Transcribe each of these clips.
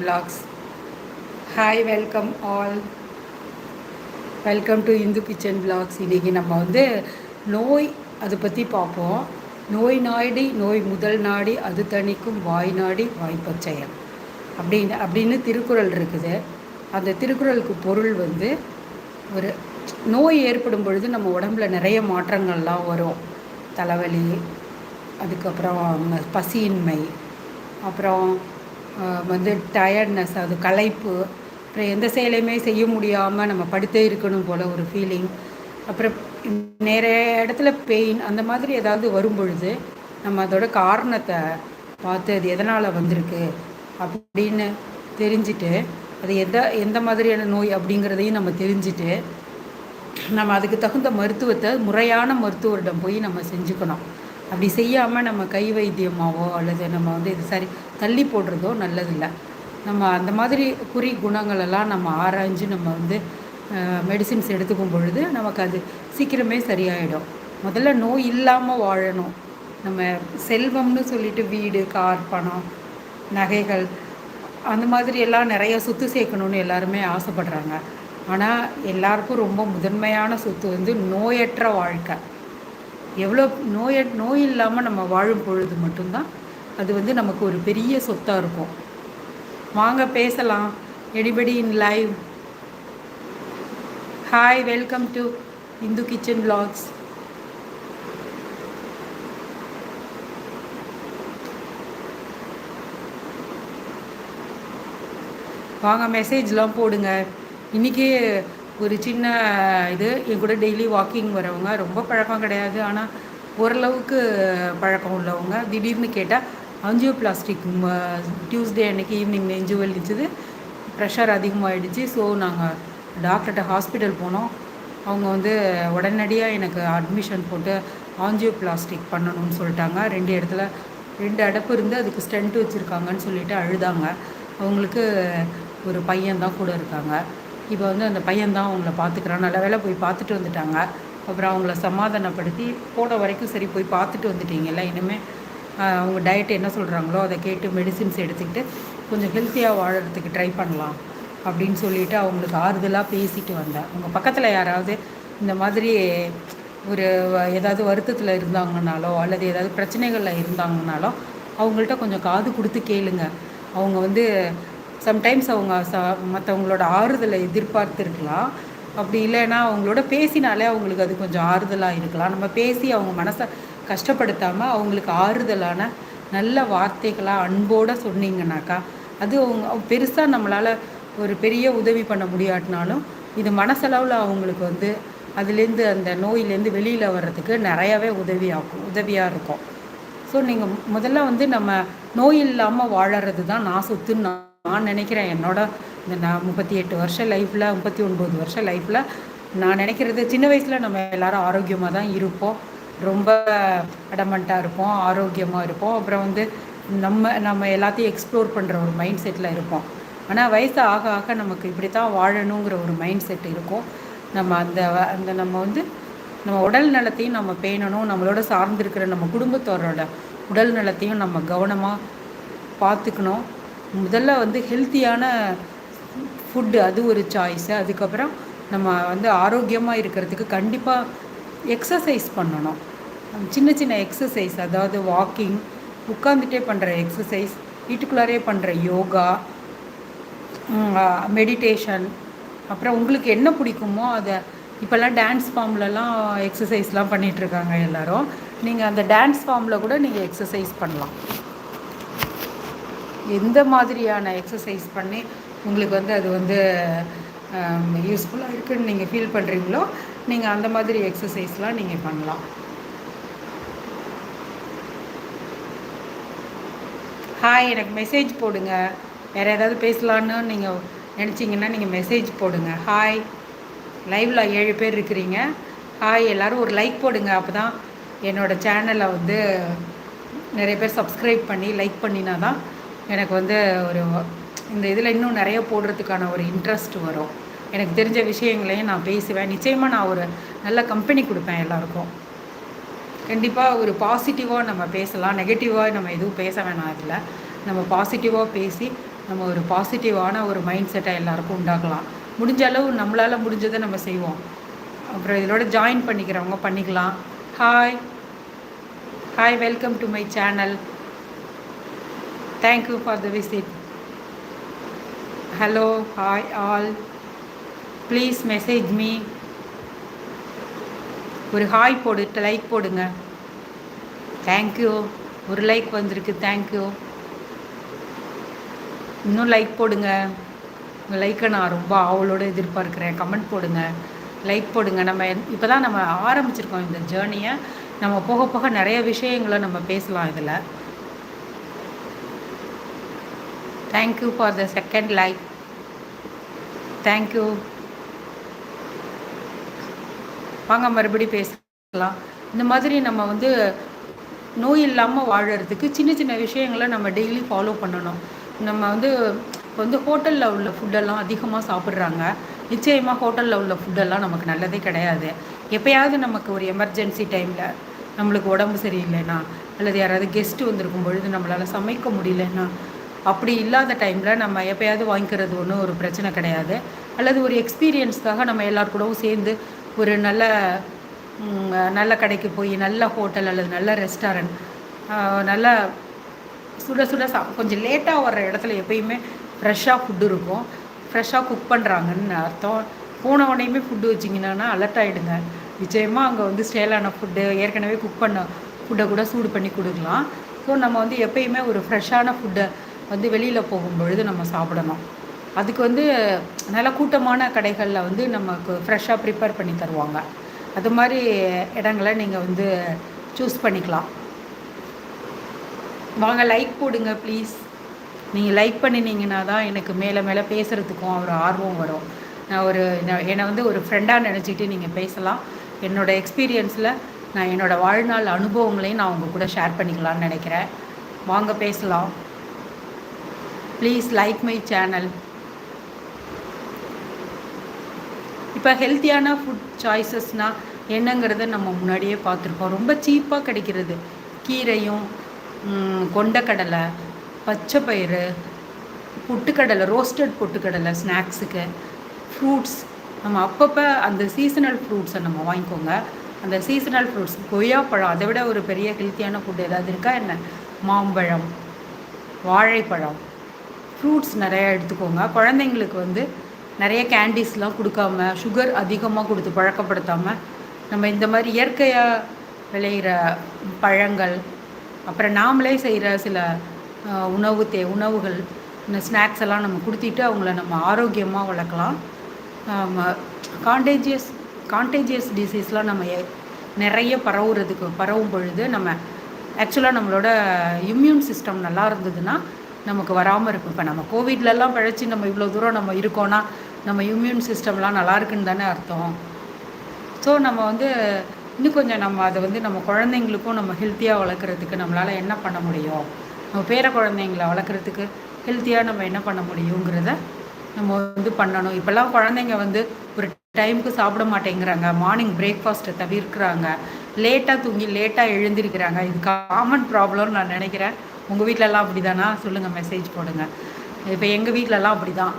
vlogs hi welcome all welcome to Indhu kitchen vlogs இன்றைக்கி நம்ம வந்து நோய் அதை பற்றி பார்ப்போம். நோய் நாடி நோய் முதல் நாடி அது தணிக்கும் வாய் நாடி வாய்ப்பச்செயல் அப்படின்னு அப்படின்னு திருக்குறள் இருக்குது. அந்த திருக்குறளுக்கு பொருள் வந்து ஒரு நோய் ஏற்படும் பொழுது நம்ம உடம்புல நிறைய மாற்றங்கள்லாம் வரும். தலைவலி அதுக்கப்புறம் பசியின்மை அப்புறம் வந்து டயர்ட்னஸ் அது களைப்பு. அப்புறம் எந்த செயலையுமே செய்ய முடியாமல் நம்ம படுத்தே இருக்கணும் போல் ஒரு ஃபீலிங் அப்புறம் நிறைய இடத்துல பெயின் அந்த மாதிரி ஏதாவது வரும் பொழுது நம்ம அதோட காரணத்தை பார்த்து அது எதனால் வந்திருக்கு அப்படின்னு தெரிஞ்சுட்டு அது எந்த எந்த மாதிரியான நோய் அப்படிங்கிறதையும் நம்ம தெரிஞ்சுட்டு நம்ம அதுக்கு தகுந்த மருத்துவத்தை முறையான மருத்துவரிடம் போய் நம்ம செஞ்சுக்கணும். அப்படி செய்யாமல் நம்ம கை வைத்தியமாவோ அல்லது நம்ம வந்து இது சரி தள்ளி போடுறதோ நல்லதில்லை. நம்ம அந்த மாதிரி குறி குணங்களெல்லாம் நம்ம ஆராய்ஞ்சு நம்ம வந்து மெடிசின்ஸ் எடுத்துக்கும் பொழுது நமக்கு அது சீக்கிரமே சரியாயிடும். முதல்ல நோய் இல்லாமல் வாழணும். நம்ம செல்வம்னு சொல்லிட்டு வீடு கார் பணம் நகைகள் அந்த மாதிரி எல்லாம் நிறைய சொத்து சேர்க்கணுன்னு எல்லாருமே ஆசைப்படுறாங்க. ஆனால் எல்லாருக்கும் ரொம்ப முதன்மையான சொத்து வந்து நோயற்ற வாழ்க்கை. எவ்வளோ நோய நோய் இல்லாமல் நம்ம வாழும் பொழுது மட்டும்தான் அது வந்து நமக்கு ஒரு பெரிய சொத்தாக இருக்கும். வாங்க பேசலாம். எடிபடி in live hi welcome to Indhu kitchen vlogs வாங்க மெசேஜ்லாம் போடுங்க. இன்றைக்கி ஒரு சின்ன இது. என் கூட டெய்லி வாக்கிங் வரவங்க ரொம்ப பழக்கம் கிடையாது. ஆனால் ஓரளவுக்கு பழக்கம் உள்ளவங்க. திடீர்னு கேட்டால் அஞ்சியோ பிளாஸ்டிக் டியூஸ்டே அன்னைக்கு ஈவினிங் நெஞ்சு வலிச்சுது. ப்ரெஷர் அதிகமாகிடுச்சு ஸோ நாங்கள் டாக்டர்கிட்ட ஹாஸ்பிட்டல் போனோம். அவங்க வந்து உடனடியாக எனக்கு அட்மிஷன் போட்டு ஆஞ்சியோ பிளாஸ்டிக் பண்ணணும்னு சொல்லிட்டாங்க. ரெண்டு இடத்துல ரெண்டு அடப்பு இருந்து அதுக்கு ஸ்டென்ட் வச்சுருக்காங்கன்னு சொல்லிட்டு அழுதாங்க. அவங்களுக்கு ஒரு பையன் தான் கூட இருக்காங்க. இப்போ வந்து அந்த பையன்தான் அவங்கள பார்த்துக்கிறான். நல்ல வேளை போய் பார்த்துட்டு வந்துட்டாங்க. அப்புறம் அவங்கள சமாதானப்படுத்தி போன வரைக்கும் சரி போய் பார்த்துட்டு வந்துட்டீங்கல்ல. இனிமேல் அவங்க டயட் என்ன சொல்கிறாங்களோ அதை கேட்டு மெடிசின்ஸ் எடுத்துக்கிட்டு கொஞ்சம் ஹெல்த்தியாக வாழறதுக்கு ட்ரை பண்ணலாம் அப்படின்னு சொல்லிட்டு அவங்களுக்கு ஆறுதலாக பேசிட்டு வந்தேன். அவங்க பக்கத்தில் யாராவது இந்த மாதிரி ஒரு வ- ஏதாவது வருத்தத்தில் இருந்தாங்கனாலோ அல்லது ஏதாவது பிரச்சனைகளில் இருந்தாங்கனாலோ அவங்கள்ட்ட கொஞ்சம் காது கொடுத்து கேளுங்க. அவங்க வந்து சம்டைம்ஸ் அவங்க ச மற்றவங்களோட ஆறுதலை எதிர்பார்த்துருக்கலாம். அப்படி இல்லைன்னா அவங்களோட பேசினாலே அவங்களுக்கு அது கொஞ்சம் ஆறுதலாக இருக்கலாம். நம்ம பேசி அவங்க மனசை கஷ்டப்படுத்தாமல் அவங்களுக்கு ஆறுதலான நல்ல வார்த்தைகளாக அன்போடு சொன்னீங்கனாக்கா அது அவங்க பெருசாக நம்மளால் ஒரு பெரிய உதவி பண்ண முடியாட்டினாலும் இது மனசளவில் அவங்களுக்கு வந்து அதுலேருந்து அந்த நோயிலேருந்து வெளியில் வர்றதுக்கு நிறையாவே உதவியாகும் உதவியாக இருக்கும். ஸோ நீங்கள் முதல்ல வந்து நம்ம நோய் இல்லாமல் வாழறது தான் நான் சொத்துன்னு நான் நினைக்கிறேன் என்னோட இந்த நான் முப்பத்தி எட்டு வருஷம் லைஃப்பில் முப்பத்தி ஒன்பது வருஷம் லைஃப்பில் நான் நினைக்கிறது சின்ன வயசில் நம்ம எல்லாரும் ஆரோக்கியமாக தான் இருப்போம். ரொம்ப அடமெண்ட்டாக இருப்போம் ஆரோக்கியமாக இருப்போம். அப்புறம் வந்து நம்ம நம்ம எல்லாத்தையும் எக்ஸ்ப்ளோர் பண்ணுற ஒரு மைண்ட் செட்டில் இருப்போம். ஆனால் வயசு ஆக ஆக நமக்கு இப்படி தான் வாழணுங்கிற ஒரு மைண்ட் செட் இருக்கும். நம்ம அந்த வ- அந்த நம்ம வந்து நம்ம உடல் நலத்தையும் நம்ம பேணணும். நம்மளோட சார்ந்திருக்கிற நம்ம குடும்பத்தோரோட உடல் நலத்தையும் நம்ம கவனமாக பார்த்துக்கணும். முதல்ல வந்து ஹெல்த்தியான ஃபுட்டு அது ஒரு சாய்ஸு அதுக்கப்புறம் நம்ம வந்து ஆரோக்கியமாக இருக்கிறதுக்கு கண்டிப்பாக எக்ஸசைஸ் பண்ணணும். சின்ன சின்ன எக்ஸசைஸ் அதாவது வாக்கிங் உட்காந்துட்டே பண்ணுற எக்ஸசைஸ் வீட்டுக்குள்ளாரே பண்ணுற யோகா மெடிடேஷன் அப்புறம் உங்களுக்கு என்ன பிடிக்குமோ அதை இப்போல்லாம் டான்ஸ் ஃபார்ம்லலாம் எக்ஸசைஸ்லாம் பண்ணிகிட்ருக்காங்க எல்லோரும். நீங்கள் அந்த டான்ஸ் ஃபார்மில் கூட நீங்கள் எக்ஸசைஸ் பண்ணலாம். எந்த மாதிரியான எக்ஸசைஸ் பண்ணி உங்களுக்கு வந்து அது வந்து யூஸ்ஃபுல்லாக இருக்குன்னு நீங்கள் ஃபீல் பண்ணுறீங்களோ நீங்கள் அந்த மாதிரி எக்ஸசைஸ்லாம் நீங்கள் பண்ணலாம். ஹாய் எனக்கு மெசேஜ் போடுங்க. வேறு ஏதாவது பேசலான்னு நீங்கள் நினச்சிங்கன்னா நீங்கள் மெசேஜ் போடுங்க. ஹாய் லைவில் ஏழு பேர் இருக்கிறீங்க. ஹாய் எல்லோரும் ஒரு லைக் போடுங்க. அப்போ தான் என்னோடய சேனலை வந்து நிறைய பேர் சப்ஸ்கிரைப் பண்ணி லைக் பண்ணினா தான் எனக்கு வந்து ஒரு இந்த இதில் இன்னும் நிறைய போடுறதுக்கான ஒரு இன்ட்ரெஸ்ட் வரும். எனக்கு தெரிஞ்ச விஷயங்களையும் நான் பேசுவேன். நிச்சயமாக நான் ஒரு நல்ல கம்பெனி கொடுப்பேன் எல்லாருக்கும். கண்டிப்பாக ஒரு பாசிட்டிவாக நம்ம பேசலாம். நெகட்டிவாக நம்ம எதுவும் பேச வேணாம் இதில். நம்ம பாசிட்டிவாக பேசி நம்ம ஒரு பாசிட்டிவான ஒரு மைண்ட் செட்டை எல்லாருக்கும் உண்டாக்கலாம். முடிஞ்ச அளவு நம்மளால் முடிஞ்சதை நம்ம செய்வோம். அப்புறம் இதோட ஜாயின் பண்ணிக்கிறவங்க பண்ணிக்கலாம். Hi hi welcome to my channel thank you for the visit hello hi all please message me ஒரு ஹாய் போடு லைக் போடுங்க. தேங்க்யூ ஒரு லைக் வந்திருக்கு தேங்க்யூ இன்னும் லைக் போடுங்க. உங்கள் லைக்கை நான் ரொம்ப ஆவலோடு எதிர்பார்க்குறேன். கமெண்ட் போடுங்க. லைக் போடுங்க. நம்ம இப்போ தான் நம்ம ஆரம்பிச்சிருக்கோம் இந்த ஜேர்னியை நம்ம போக போக நிறைய விஷயங்களை நம்ம பேசலாம் இதில். Thank you for the second like thank you வாங்க மறுபடி பேசலாம். இந்த மாதிரி நம்ம வந்து நோய் இல்லாமல் வாழறதுக்கு சின்ன சின்ன விஷயங்களை நம்ம டெய்லி ஃபாலோ பண்ணணும். நம்ம வந்து இப்போ வந்து ஹோட்டலில் உள்ள ஃபுட்டெல்லாம் அதிகமாக சாப்பிட்றாங்க. நிச்சயமாக ஹோட்டலில் உள்ள ஃபுட்டெல்லாம் நமக்கு நல்லதே கிடையாது. எப்போயாவது நமக்கு ஒரு எமர்ஜென்சி டைமில் நம்மளுக்கு உடம்பு சரியில்லைன்னா அல்லது யாராவது கெஸ்ட்டு வந்திருக்கும் பொழுது நம்மளால் சமைக்க முடியலன்னா அப்படி இல்லாத டைமில் நம்ம எப்போயாவது வாங்கிக்கிறது ஒன்றும் ஒரு பிரச்சனை கிடையாது. அல்லது ஒரு எக்ஸ்பீரியன்ஸ்க்காக நம்ம எல்லார் கூடவும் சேர்ந்து ஒரு நல்ல நல்ல கடைக்கு போய் நல்ல ஹோட்டல் அல்லது நல்ல ரெஸ்டாரண்ட் நல்ல சுட சுட சா கொஞ்சம் லேட்டாக வர்ற இடத்துல எப்பயுமே ஃப்ரெஷ்ஷாக ஃபுட்டு இருக்கும். ஃப்ரெஷ்ஷாக குக் பண்ணுறாங்கன்னு அர்த்தம். போன உடனேயுமே ஃபுட்டு வச்சிங்கன்னா அலர்ட் ஆகிடுங்க நிச்சயமாக அங்கே வந்து ஸ்டேலான ஃபுட்டு ஏற்கனவே குக் பண்ண ஃபுட்டை கூட சூடு பண்ணி கொடுக்கலாம். ஸோ நம்ம வந்து எப்பயுமே ஒரு ஃப்ரெஷ்ஷான ஃபுட்டை வந்து வெளியில் போகும்பொழுது நம்ம சாப்பிடணும். அதுக்கு வந்து நல்ல கூட்டமான கடைகளில் வந்து நமக்கு ஃப்ரெஷ்ஷாக ப்ரிப்பேர் பண்ணி தருவாங்க. அது மாதிரி இடங்களை நீங்கள் வந்து சூஸ் பண்ணிக்கலாம். வாங்க லைக் போடுங்க ப்ளீஸ் நீங்கள் லைக் பண்ணினீங்கன்னா தான் எனக்கு மேலே மேலே பேசுகிறதுக்கும் ஒரு ஆர்வம் வரும். நான் ஒரு என்னை வந்து ஒரு ஃப்ரெண்டாக நினச்சிட்டு நீங்கள் பேசலாம். என்னோடய எக்ஸ்பீரியன்ஸில் நான் என்னோடய வாழ்நாள் அனுபவங்களையும் நான் உங்கள் கூட ஷேர் பண்ணிக்கலாம்னு நினைக்கிறேன். வாங்க பேசலாம். ப்ளீஸ் லைக் மை சேனல் இப்போ ஹெல்த்தியான ஃபுட் சாய்ஸஸ்னால் என்னங்கிறத நம்ம முன்னாடியே பார்த்துருக்கோம். ரொம்ப சீப்பாக கிடைக்கிறது. கீரையும் கொண்டக்கடலை பச்சை பயிறு பொட்டுக்கடலை ரோஸ்டட் பொட்டுக்கடலை ஸ்நாக்ஸுக்கு ஃப்ரூட்ஸ் நம்ம அப்பப்போ அந்த சீசனல் ஃப்ரூட்ஸை நம்ம வாங்கிக்கோங்க. அந்த சீசனல் ஃப்ரூட்ஸ் கொய்யாப்பழம் அதை விட ஒரு பெரிய ஹெல்த்தியான ஃபுட் ஏதாவது இருக்கா என்ன? மாம்பழம் வாழைப்பழம். ஃப்ரூட்ஸ் நிறையா எடுத்துக்கோங்க. குழந்தைங்களுக்கு வந்து நிறைய கேண்டீஸ்லாம் கொடுக்காம சுகர் அதிகமாக கொடுத்து பழக்கப்படுத்தாமல் நம்ம இந்த மாதிரி இயற்கையாக விளையிற பழங்கள் அப்புறம் நாமளே செய்கிற சில உணவு தே உணவுகள் இந்த ஸ்நாக்ஸ் எல்லாம் நம்ம கொடுத்துட்டு அவங்கள நம்ம ஆரோக்கியமாக வளர்க்கலாம். காண்டேஜியஸ் காண்டேஜியஸ் டிசீஸ்லாம் நம்ம நிறைய பரவுறதுக்கு பரவும் பொழுது நம்ம ஆக்சுவலாக நம்மளோட இம்யூன் சிஸ்டம் நல்லா இருந்ததுன்னா நமக்கு வராமல் இருக்கும். இப்போ நம்ம கோவிட்லலாம் பழச்சி நம்ம இவ்வளோ தூரம் நம்ம இருக்கோன்னா நம்ம இம்யூன் சிஸ்டம்லாம் நல்லா இருக்குன்னு தானே அர்த்தம். ஸோ நம்ம வந்து இன்னும் கொஞ்சம் நம்ம அதை வந்து நம்ம குழந்தைங்களுக்கும் நம்ம ஹெல்த்தியாக வளர்க்குறதுக்கு நம்மளால் என்ன பண்ண முடியும்? நம்ம பேர குழந்தைங்கள வளர்க்குறதுக்கு ஹெல்த்தியாக நம்ம என்ன பண்ண முடியுங்கிறத நம்ம வந்து பண்ணணும். இப்போல்லாம் குழந்தைங்க வந்து ஒரு டைமுக்கு சாப்பிட மாட்டேங்கிறாங்க. மார்னிங் பிரேக்ஃபாஸ்ட்டை தவிர்க்கிறாங்க. லேட்டாக தூங்கி லேட்டாக எழுந்திருக்கிறாங்க. இது காமன் ப்ராப்ளம்னு நான் நினைக்கிறேன். உங்கள் வீட்டிலலாம் அப்படி தானா சொல்லுங்கள் மெசேஜ் போடுங்க. இப்போ எங்கள் வீட்டிலலாம் அப்படி தான்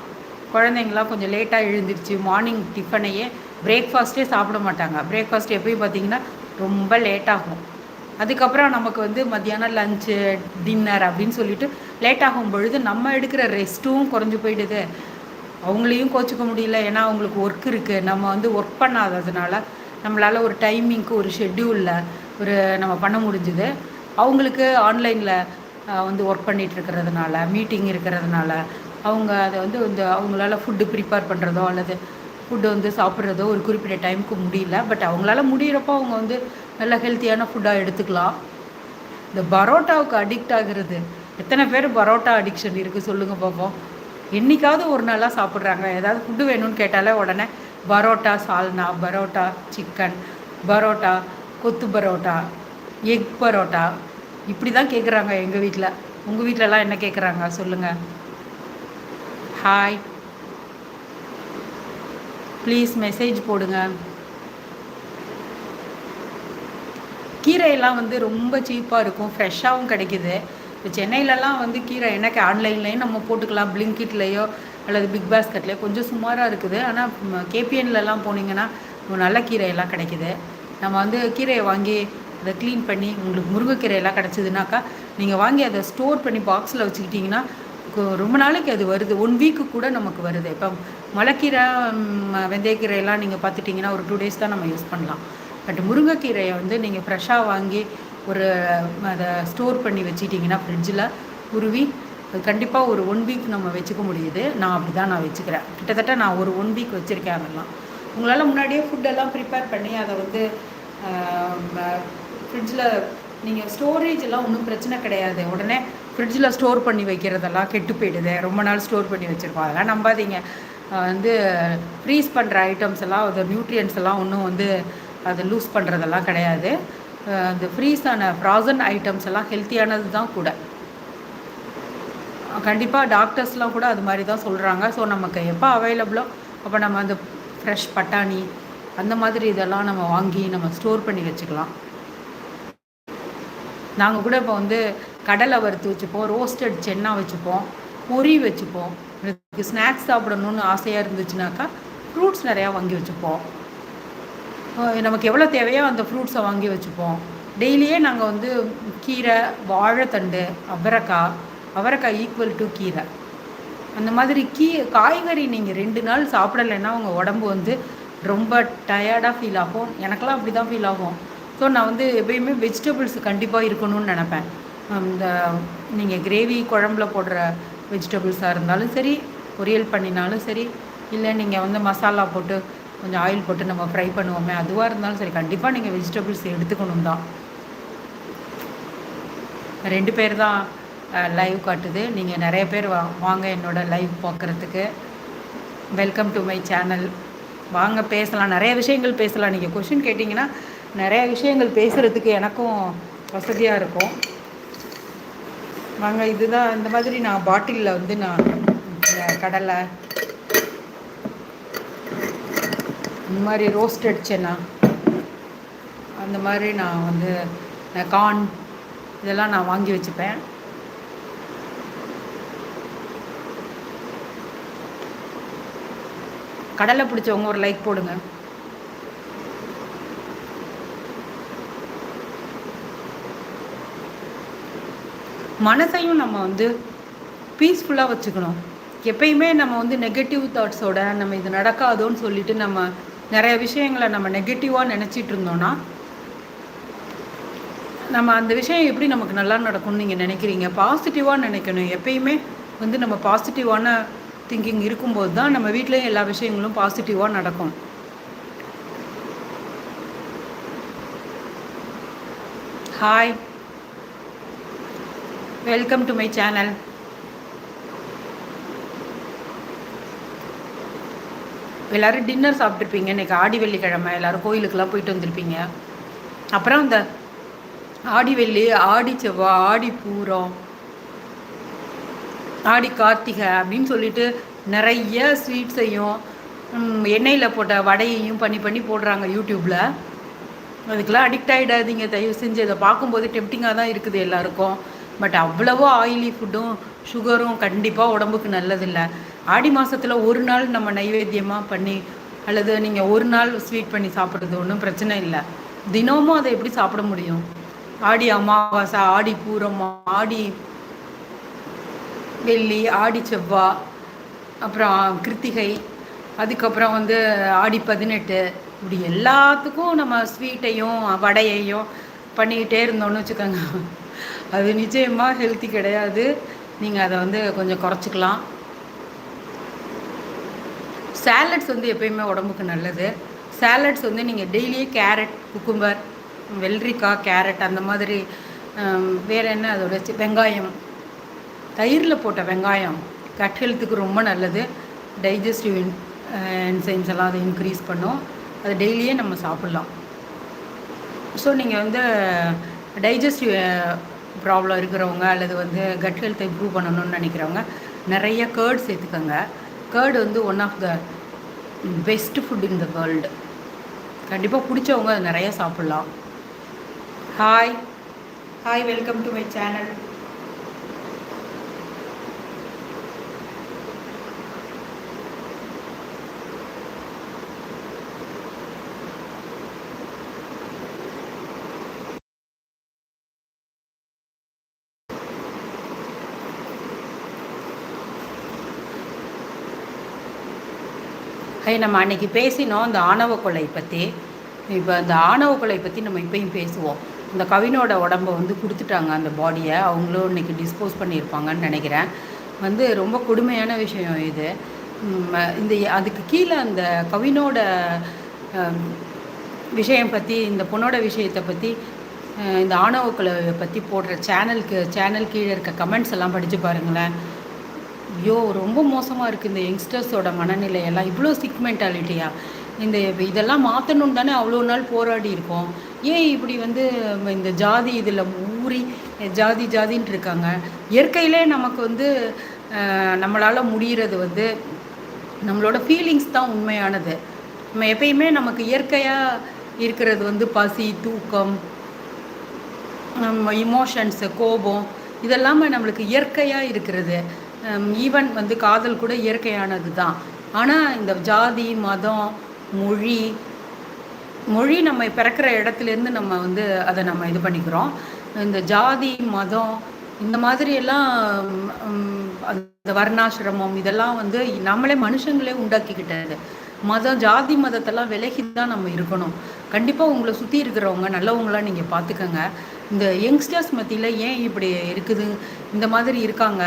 குழந்தைங்களாம் கொஞ்சம் லேட்டாக எழுந்திருச்சு மார்னிங் டிஃபனையே பிரேக்ஃபாஸ்ட்டே சாப்பிட மாட்டாங்க. பிரேக்ஃபாஸ்ட் எப்பயும் பார்த்தீங்கன்னா ரொம்ப லேட்டாகும் அதுக்கப்புறம் நமக்கு வந்து மத்தியானம் லஞ்சு டின்னர் அப்படின்னு சொல்லிட்டு லேட் ஆகும் பொழுது நம்ம எடுக்கிற ரெஸ்ட்டும் குறைஞ்சி போயிடுது. அவங்களையும் கோச்சிக்க முடியல. ஏன்னா அவங்களுக்கு ஒர்க் இருக்குது நம்ம வந்து ஒர்க் பண்ணாததுனால நம்மளால் ஒரு டைமிங்க்கு ஒரு ஷெட்யூலில் ஒரு நம்ம பண்ண முடிஞ்சுது. அவங்களுக்கு ஆன்லைனில் வந்து ஒர்க் பண்ணிகிட்டு இருக்கிறதுனால மீட்டிங் இருக்கிறதுனால அவங்க அதை வந்து இந்த அவங்களால ஃபுட்டு ப்ரிப்பேர் பண்ணுறதோ அல்லது ஃபுட்டு வந்து சாப்பிட்றதோ ஒரு குறிப்பிட்ட டைமுக்கு முடியல. பட் அவங்களால முடிகிறப்போ அவங்க வந்து நல்ல ஹெல்த்தியான ஃபுட்டாக எடுத்துக்கலாம். இந்த பரோட்டாவுக்கு அடிக்ட் ஆகிறது. எத்தனை பேர் பரோட்டா அடிக்ஷன் இருக்குது சொல்லுங்கள் பார்ப்போம் என்றைக்காவது ஒரு நாளாக சாப்பிட்றாங்க. ஏதாவது ஃபுட்டு வேணும்னு கேட்டாலே உடனே பரோட்டா சால்னா பரோட்டா சிக்கன் பரோட்டா கொத்து பரோட்டா எக் பரோட்டா இப்படி தான் கேட்குறாங்க எங்கள் வீட்டில் உங்கள் வீட்டிலலாம் என்ன கேட்குறாங்க சொல்லுங்கள் ஹாய் ப்ளீஸ் மெசேஜ் போடுங்க. கீரையெல்லாம் வந்து ரொம்ப சீப்பாக இருக்கும். ஃப்ரெஷ்ஷாகவும் கிடைக்கிது. இப்போ சென்னையிலலாம் வந்து கீரை எனக்கு ஆன்லைன்லேயும் நம்ம போட்டுக்கலாம். பிளிங்கிட்லேயோ அல்லது பிக் பாஸ்கெட்லேயோ கொஞ்சம் சுமாராக இருக்குது. ஆனால் கேபிஎன்லலாம் போனீங்கன்னா நல்ல கீரையெல்லாம் கிடைக்குது. நம்ம வந்து கீரையை வாங்கி அதை க்ளீன் பண்ணி உங்களுக்கு முருங்கைக்கீரையெல்லாம் கிடச்சிதுனாக்கா நீங்கள் வாங்கி அதை ஸ்டோர் பண்ணி பாக்ஸில் வச்சுக்கிட்டிங்கன்னா ரொம்ப நாளைக்கு அது வருது. ஒன் வீக்கு கூட நமக்கு வருது. இப்போ மலைக்கீரை வெந்தயக்கீரையெல்லாம் நீங்கள் பார்த்துட்டிங்கன்னா ஒரு டூ டேஸ் தான் நம்ம யூஸ் பண்ணலாம். பட் முருங்கைக்கீரையை வந்து நீங்கள் ஃப்ரெஷ்ஷாக வாங்கி ஒரு அதை ஸ்டோர் பண்ணி வச்சுக்கிட்டிங்கன்னா ஃப்ரிட்ஜில் உருவி கண்டிப்பாக ஒரு ஒன் வீக் நம்ம வச்சுக்க முடியுது. நான் அப்படி தான் நான் வச்சுக்கிறேன். கிட்டத்தட்ட நான் ஒரு ஒன் வீக் வச்சுருக்கேன் அதெல்லாம். உங்களால் முன்னாடியே ஃபுட்டெல்லாம் ப்ரிப்பேர் பண்ணி அதை வந்து ஃப்ரிட்ஜில் நீங்கள் ஸ்டோரேஜ் எல்லாம் ஒன்றும் பிரச்சனை கிடையாது. உடனே ஃப்ரிட்ஜில் ஸ்டோர் பண்ணி வைக்கிறதெல்லாம் கெட்டு போயிடுது. ரொம்ப நாள் ஸ்டோர் பண்ணி வச்சுருப்போம். அதெல்லாம் நம்பாதீங்க. வந்து ஃப்ரீஸ் பண்ணுற ஐட்டம்ஸ் எல்லாம் அது நியூட்ரியன்ஸ் எல்லாம் ஒன்றும் வந்து அதை லூஸ் பண்ணுறதெல்லாம் கிடையாது. அந்த ஃப்ரீஸ் ஆன ஃப்ராசன் ஐட்டம்ஸ் எல்லாம் ஹெல்த்தியானது தான் கூட. கண்டிப்பாக டாக்டர்ஸ்லாம் கூட அது மாதிரி தான் சொல்கிறாங்க ஸோ நமக்கு எப்போ அவைலபிளோ அப்போ நம்ம அந்த ஃப்ரெஷ் பட்டாணி அந்த மாதிரி இதெல்லாம் நம்ம வாங்கி நம்ம ஸ்டோர் பண்ணி வச்சுக்கலாம். நாங்கள் கூட இப்போ வந்து கடலை வறுத்து வச்சுப்போம் ரோஸ்டட் சென்னா வச்சுப்போம் பொறி வச்சுப்போம். எனக்கு ஸ்நாக்ஸ் சாப்பிடணுன்னு ஆசையாக இருந்துச்சுனாக்கா ஃப்ரூட்ஸ் நிறையா வாங்கி வச்சுப்போம். நமக்கு எவ்வளோ தேவையோ அந்த ஃப்ரூட்ஸை வாங்கி வச்சுப்போம். டெய்லியே நாங்கள் வந்து கீரை வாழைத்தண்டு அவரைக்காய் அவரைக்காய் ஈக்குவல் டு கீரை. அந்த மாதிரி கீ காய்கறி நீங்கள் ரெண்டு நாள் சாப்பிடலைன்னா உங்கள் உடம்பு வந்து ரொம்ப டயர்டாக ஃபீல் ஆகும். எனக்கெல்லாம் அப்படி தான் ஃபீல் ஆகும். ஸோ நான் வந்து எப்பயுமே வெஜிடபிள்ஸ் கண்டிப்பாக இருக்கணும்னு நினப்பேன். இந்த நீங்கள் கிரேவி குழம்புல போடுற வெஜிடபிள்ஸாக இருந்தாலும் சரி பொரியல் பண்ணினாலும் சரி இல்லை நீங்கள் வந்து மசாலா போட்டு கொஞ்சம் ஆயில் போட்டு நம்ம ஃப்ரை பண்ணுவோமே அதுவாக இருந்தாலும் சரி கண்டிப்பாக நீங்கள் வெஜிடபிள்ஸ் எடுத்துக்கணும் தான். ரெண்டு பேர் தான் லைவ் காட்டுது. நீங்கள் நிறைய பேர் வா வாங்க என்னோடய லைவ் பார்க்குறதுக்கு. வெல்கம் டு மை சேனல் வாங்க பேசலாம். நிறைய விஷயங்கள் பேசலாம். நீங்கள் கொஷின் கேட்டிங்கன்னா நிறைய விஷயங்கள் பேசுகிறதுக்கு எனக்கும் வசதியாக இருக்கும். வாங்க இதுதான் இந்த மாதிரி நான் பாட்டிலில் வந்து நான் கடலை. இந்த மாதிரி ரோஸ்டட் சென்னா அந்த மாதிரி நான் வந்து கார்ன் இதெல்லாம் நான் வாங்கி வச்சுப்பேன். கடலை பிடிச்சவங்க ஒரு லைக் போடுங்க. மனசையும் நம்ம வந்து பீஸ்ஃபுல்லாக வச்சுக்கணும். எப்பயுமே நம்ம வந்து நெகட்டிவ் தாட்ஸோட நம்ம இது நடக்காதோன்னு சொல்லிட்டு நம்ம நிறைய விஷயங்களை நம்ம நெகட்டிவாக நினச்சிட்டு இருந்தோன்னா நம்ம அந்த விஷயம் எப்படி நமக்கு நல்லா நடக்கும்னு நீங்கள் நினைக்கிறீங்க? பாசிட்டிவாக நினைக்கணும். எப்பயுமே வந்து நம்ம பாசிட்டிவான திங்கிங் இருக்கும்போது தான் நம்ம வீட்லேயும் எல்லா விஷயங்களும் பாசிட்டிவாக நடக்கும். Hi welcome to my channel எல்லோரும் டின்னர் சாப்பிட்ருப்பீங்க இன்றைக்கி ஆடி வெள்ளிக்கிழமை எல்லோரும் கோயிலுக்கெல்லாம் போயிட்டு வந்திருப்பீங்க. அப்புறம் இந்த ஆடி வெள்ளி ஆடி செவ்வாய் ஆடி பூரம் ஆடி கார்த்திகை அப்படின்னு சொல்லிட்டு நிறைய ஸ்வீட்ஸையும் எண்ணெயில் போட்ட வடையையும் பண்ணி பண்ணி போடுறாங்க யூடியூப்பில் அதுக்கெல்லாம் அடிக்ட் ஆகிடாதீங்க தயவு செஞ்சு. அதை பார்க்கும்போது டெம்டிங்காக தான் இருக்குது எல்லாருக்கும். பட் அவ்வளவோ ஆயிலி ஃபுட்டும் சுகரும் கண்டிப்பாக உடம்புக்கு நல்லதில்லை. ஆடி மாதத்தில் ஒரு நாள் நம்ம நைவேத்தியமாக பண்ணி அல்லது நீங்கள் ஒரு நாள் ஸ்வீட் பண்ணி சாப்பிட்றது ஒன்றும் பிரச்சனை இல்லை. தினமும் அதை எப்படி சாப்பிட முடியும்? ஆடி அமாவாசை ஆடி பூரம் ஆடி வெள்ளி ஆடி செவ்வா அப்புறம் கிருத்திகை அதுக்கப்புறம் வந்து ஆடி பதினெட்டு. இப்படி எல்லாத்துக்கும் நம்ம ஸ்வீட்டையும் வடையையும் பண்ணிக்கிட்டே இருந்தோம்னு வச்சுக்கோங்க. அது நிச்சயமாக ஹெல்த்தி கிடையாது. நீங்கள் அதை வந்து கொஞ்சம் குறைச்சிக்கலாம். சேலட்ஸ் வந்து எப்பயுமே உடம்புக்கு நல்லது. சேலட்ஸ் வந்து நீங்கள் டெய்லியே கேரட் குக்கும்பர் வெள்ளரிக்காய் கேரட் அந்த மாதிரி வேறு என்ன அதோட வெங்காயம் தயிரில் போட்ட வெங்காயம் கட் ஹெல்த்துக்கு ரொம்ப நல்லது. டைஜஸ்டிவ் என்சைம்ஸ் எல்லாம் அதை இன்க்ரீஸ் பண்ணும். அது டெய்லியே நம்ம சாப்பிட்லாம். ஸோ நீங்கள் வந்து டைஜஸ்டிவ் ப்ராப்ளம் இருக்கிறவங்க அல்லது வந்து கட் ஹெல்த்தை இம்ப்ரூவ் பண்ணணும்னு நினைக்கிறவங்க நிறைய கேர்ட் சேர்த்துக்கோங்க. கேர்டு வந்து one of the best food in the world கண்டிப்பாக பிடிச்சவங்க அதை நிறைய சாப்பிட்லாம். Hi hi welcome to my channel hi நம்ம அன்னைக்கு பேசினோம் இந்த ஆணவ கொலை பற்றி இப்போ அந்த ஆணவ கொலை பற்றி நம்ம இப்பயும் பேசுவோம். இந்த கவினோட உடம்ப வந்து கொடுத்துட்டாங்க அந்த பாடியை அவங்களும் இன்னைக்கு டிஸ்போஸ் பண்ணியிருப்பாங்கன்னு நினைக்கிறேன். வந்து ரொம்ப கொடுமையான விஷயம் இது. இந்த அதுக்கு கீழே அந்த கவினோட விஷயம் பற்றி இந்த பொண்ணோட விஷயத்தை பற்றி இந்த ஆணவக்களை பற்றி போடுற சேனலுக்கு சேனல் கீழே இருக்க கமெண்ட்ஸ் எல்லாம் படித்து பாருங்களேன். ஐயோ ரொம்ப மோசமாக இருக்குது இந்த யங்ஸ்டர்ஸோட மனநிலையெல்லாம். இவ்வளோ சிக் மென்டாலிட்டியா இந்த இதெல்லாம் மாற்றணும் தானே அவ்வளோ நாள் போராடி இருக்கோம். ஏன் இப்படி வந்து இந்த ஜாதி இதில் ஊறி ஜாதி ஜாதின்ட்டு இருக்காங்க? இயற்கையிலே நமக்கு வந்து நம்மளால் முடிகிறது வந்து நம்மளோட ஃபீலிங்ஸ் தான் உண்மையானது. நம்ம எப்பயுமே நமக்கு இயற்கையாக இருக்கிறது வந்து பசி தூக்கம் நம்ம இமோஷன்ஸு கோபம் இதெல்லாமே நம்மளுக்கு இயற்கையாக இருக்கிறது. ஈவன் வந்து காதல் கூட இயற்கையானது தான் ஆனால் இந்த ஜாதி மதம் மொழி மொழி நம்ம பிறக்கிற இடத்துலேருந்து நம்ம வந்து அதை நம்ம இது பண்ணிக்கிறோம். இந்த ஜாதி மதம் இந்த மாதிரியெல்லாம் அந்த வர்ணாசிரமம் இதெல்லாம் வந்து நம்மளே மனுஷங்களே உண்டாக்கிக்கிட்டது. மதம் ஜாதி மதத்தெல்லாம் விலகி தான் நம்ம இருக்கணும். கண்டிப்பாக உங்களை சுற்றி இருக்கிறவங்க நல்லவங்களாம் நீங்கள் பார்த்துக்கோங்க இந்த யங்ஸ்டர்ஸ் மத்தியில் ஏன் இப்படி இருக்குது? இந்த மாதிரி இருக்காங்க.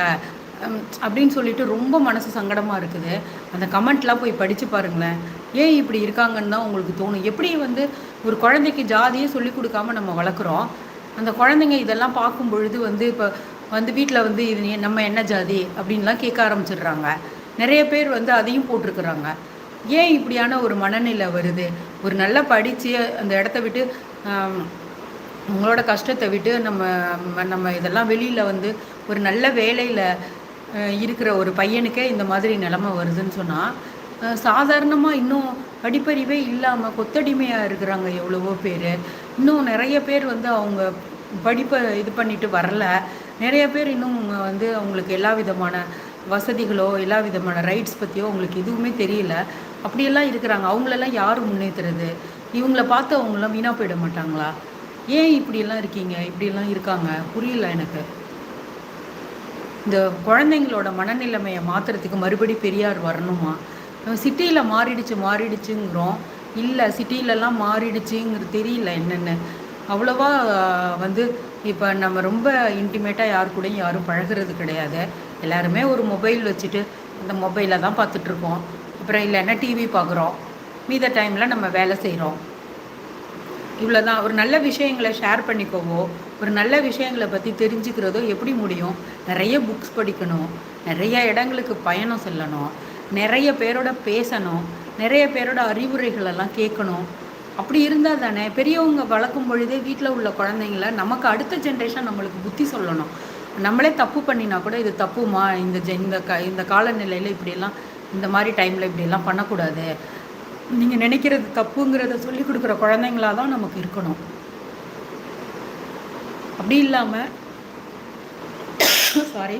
அப்படின்னு சொல்லிட்டு ரொம்ப மனசு சங்கடமாக இருக்குது. அந்த கமெண்ட்லாம் போய் படித்து பாருங்களேன். ஏன் இப்படி இருக்காங்கன்னு தான் உங்களுக்கு தோணும். எப்படி வந்து ஒரு குழந்தைக்கு ஜாதியே சொல்லி கொடுக்காம நம்ம வளர்க்குறோம்? அந்த குழந்தைங்க இதெல்லாம் பார்க்கும் பொழுது வந்து இப்போ வந்து வீட்டில் வந்து இது நம்ம என்ன ஜாதி? அப்படின்லாம் கேட்க ஆரம்பிச்சிடுறாங்க. நிறைய பேர் வந்து அதையும் போட்டிருக்கிறாங்க. ஏன் இப்படியான ஒரு மனநிலை வருது? ஒரு நல்லா படித்து அந்த இடத்த விட்டு உங்களோட கஷ்டத்தை விட்டு நம்ம நம்ம இதெல்லாம் வெளியில் வந்து ஒரு நல்ல வேலையில் இருக்கிற ஒரு பையனுக்கே இந்த மாதிரி நிலமை வருதுன்னு சொன்னால் சாதாரணமாக இன்னும் படிப்பறிவே இல்லாமல் கொத்தடிமையாக இருக்கிறாங்க எவ்வளவோ பேர். இன்னும் நிறைய பேர் வந்து அவங்க படிப்பை இது பண்ணிட்டு வரல. நிறைய பேர் இன்னும் வந்து அவங்களுக்கு எல்லா விதமான வசதிகளோ எல்லா விதமான ரைட்ஸ் பற்றியோ அவங்களுக்கு எதுவுமே தெரியல. அப்படியெல்லாம் இருக்கிறாங்க. அவங்களெல்லாம் யார் முன்னேற்றுறது இவங்கள பார்த்து அவங்களாம் வீணாக போயிட மாட்டாங்களா? ஏன் இப்படியெல்லாம் இருக்கீங்க? இப்படியெல்லாம் இருக்காங்க? புரியல எனக்கு. இந்த குழந்தைங்களோட மனநிலைமையை மாற்றுறதுக்கு மறுபடி பெரியார் வரணுமா? சிட்டியில் மாறிடுச்சு மாறிடுச்சுங்கிறோம். இல்லை சிட்டிலலாம் மாறிடுச்சுங்கிறது தெரியல என்னென்னு. அவ்வளோவா வந்து இப்போ நம்ம ரொம்ப இன்டிமேட்டாக யார் கூடயும் யாரும் பழகிறது கிடையாது. எல்லாருமே ஒரு மொபைல் வச்சுட்டு அந்த மொபைலில் தான் பார்த்துட்ருக்கோம் அப்புறம் இல்லைன்னா டிவி பார்க்குறோம். மீத டைமில் நம்ம வேலை செய்கிறோம் இவ்வளோ தான் ஒரு நல்ல விஷயங்களை ஷேர் பண்ணிக்கோவோ ஒரு நல்ல விஷயங்களை பற்றி தெரிஞ்சுக்கிறதோ எப்படி முடியும்? நிறைய புக்ஸ் படிக்கணும். நிறைய இடங்களுக்கு பயணம் செல்லணும். நிறைய பேரோட பேசணும். நிறைய பேரோட அறிவுரைகளெல்லாம் கேட்கணும். அப்படி இருந்தால் தானே பெரியவங்க வளர்க்கும் பொழுதே வீட்டில் உள்ள குழந்தைங்கள நமக்கு அடுத்த ஜென்ரேஷன் நம்மளுக்கு புத்தி சொல்லணும். நம்மளே தப்பு பண்ணினா கூட இது தப்புமா? இந்த ஜெ இந்த க இந்த காலநிலையில் இப்படியெல்லாம் இந்த மாதிரி டைமில் இப்படியெல்லாம் பண்ணக்கூடாது. நீங்கள் நினைக்கிறது தப்புங்கிறத சொல்லி கொடுக்குற குழந்தைங்களா தான் நமக்கு இருக்கணும். அப்படி இல்லாமல் சாரி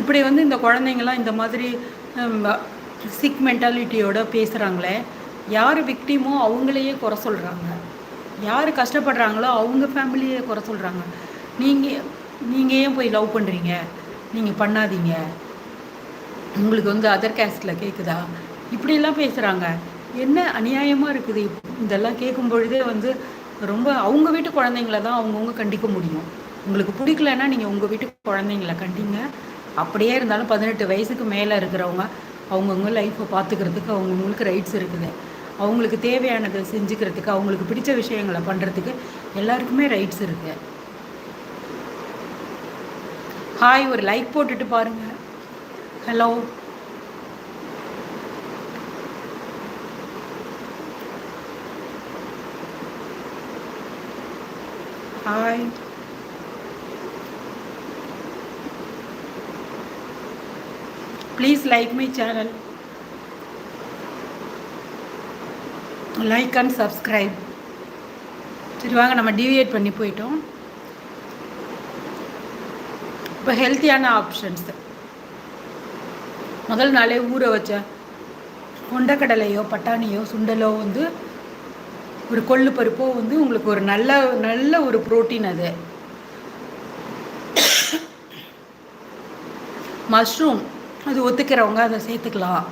இப்படி வந்து இந்த குழந்தைங்களாம் இந்த மாதிரி சிக் மென்டாலிட்டியோட பேசுகிறாங்களே யார் விக்டிமோ அவங்களையே குறை சொல்கிறாங்க யார் கஷ்டப்படுறாங்களோ அவங்க ஃபேமிலியே குறை சொல்கிறாங்க நீங்கள் நீங்கள் ஏன் போய் லவ் பண்ணுறீங்க நீங்கள் பண்ணாதீங்க. உங்களுக்கு வந்து அதர் கேஸ்டில் கேட்குதா இப்படியெல்லாம் பேசுகிறாங்க என்ன அநியாயமாக இருக்குது? இதெல்லாம் கேட்கும் பொழுதே வந்து ரொம்ப அவங்க வீட்டு குழந்தைங்கள தான் அவங்கவுங்க கண்டிக்க முடியும். உங்களுக்கு பிடிக்கலன்னா நீங்கள் உங்கள் வீட்டு குழந்தைங்கள கண்டிங்க. அப்படியே இருந்தாலும் பதினெட்டு வயசுக்கு மேலே இருக்கிறவங்க அவங்கவுங்க லைஃப்பை பார்த்துக்கிறதுக்கு அவங்கவுங்களுக்கு ரைட்ஸ் இருக்குது. அவங்களுக்கு தேவையானதை செஞ்சுக்கிறதுக்கு அவங்களுக்கு பிடிச்ச விஷயங்களை பண்ணுறதுக்கு எல்லாருக்குமே ரைட்ஸ் இருக்குது ஹாய் ஒரு லைக் போட்டுட்டு பாருங்கள் hello hi Please like my channel. Like and subscribe சரி வாங்க நம்ம டிவியேட் பண்ணி போயிட்டோம். இப்போ ஹெல்த்தியான ஆப்ஷன்ஸ் முதல் நாளே ஊற வச்ச கொண்டக்கடலையோ பட்டாணியோ சுண்டலோ வந்து ஒரு கொள்ளு பருப்போ வந்து உங்களுக்கு ஒரு நல்ல நல்ல ஒரு ப்ரோட்டீன் அது. மஷ்ரூம் அது ஒத்துக்கிறவங்க அதை சேர்த்துக்கலாம்.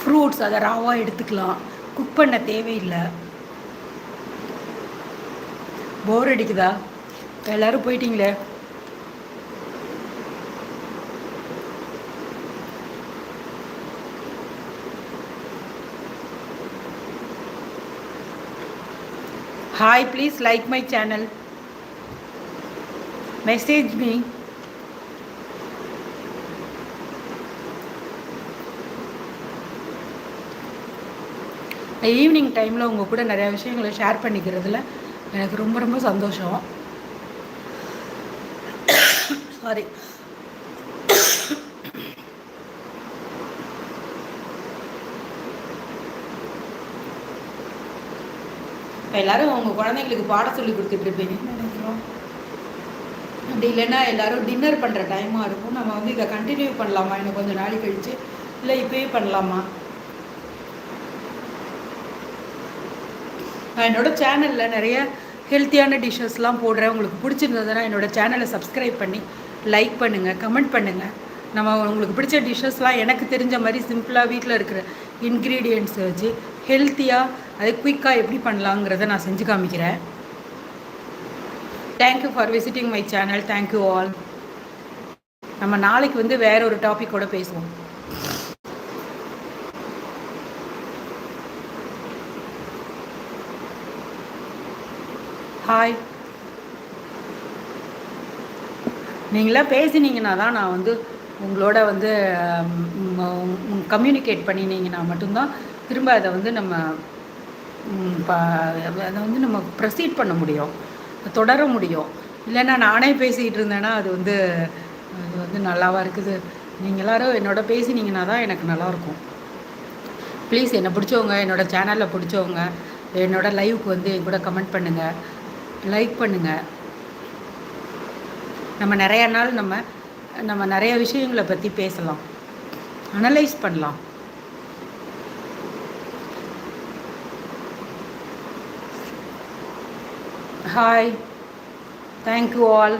ஃப்ரூட்ஸ் அதை ராவாக எடுத்துக்கலாம். குக் பண்ண தேவையில்லை. போர் அடிக்குதா? எல்லோரும் போயிட்டீங்களே? Hi please like my channel message me evening டைமில் உங்கள் கூட நிறையா விஷயங்களை ஷேர் பண்ணிக்கிறதுல எனக்கு ரொம்ப ரொம்ப சந்தோஷம். சாரி இப்போ எல்லோரும் உங்கள் குழந்தைங்களுக்கு பாடம் சொல்லி கொடுத்துட்ருப்பீங்கன்னு நினைக்கிறோம்? அப்படி இல்லைன்னா எல்லோரும் டின்னர் பண்ணுற டைமாக இருக்கும். நம்ம வந்து இதை கண்டினியூ பண்ணலாமா? இன்னும் கொஞ்சம் நாள் கழித்து இல்லை இப்போயே பண்ணலாமா? நான் என்னோடய சேனலில் நிறைய ஹெல்த்தியான டிஷ்ஷஸ்லாம் போடுறேன். உங்களுக்கு பிடிச்சிருந்ததுன்னா என்னோடய சேனலை சப்ஸ்கிரைப் பண்ணி லைக் பண்ணுங்கள் கமெண்ட் பண்ணுங்கள் நம்ம உங்களுக்கு பிடிச்ச டிஷ்ஷஸ்லாம் எனக்கு தெரிஞ்ச மாதிரி சிம்பிளாக வீட்டில் இருக்கிற இன்க்ரீடியன்ட்ஸை வச்சு ஹெல்த்தியாக அது குயிக்காக எப்படி பண்ணலாங்கிறத நான் செஞ்சு காமிக்கிறேன். Thank you for visiting my channel thank you all நம்ம நாளைக்கு வந்து வேற ஒரு டாப்பிக்கோட பேசுவோம். ஹாய் நீங்களாம் பேசினீங்கன்னா தான் நான் வந்து உங்களோட வந்து கம்யூனிகேட் பண்ணினீங்கன்னா மட்டும்தான் திரும்ப அதை வந்து நம்ம அதை வந்து நம்ம ப்ரொசீட் பண்ண முடியும். தொடர முடியும். இல்லைன்னா நானே பேசிக்கிட்டு இருந்தேன்னா அது வந்து அது வந்து நல்லாவாக இருக்குது? நீங்கள் எல்லோரும் என்னோட பேசினீங்கன்னா தான் எனக்கு நல்லாயிருக்கும். ப்ளீஸ் என்னை பிடிச்சவங்க என்னோடய சேனலில் பிடிச்சவங்க என்னோடய லைவுக்கு வந்து என் கூட கமெண்ட் பண்ணுங்கள் லைக் பண்ணுங்கள் நம்ம நிறையா நாள் நம்ம நம்ம நிறைய விஷயங்களை பற்றி பேசலாம். அனலைஸ் பண்ணலாம். Hi thank you all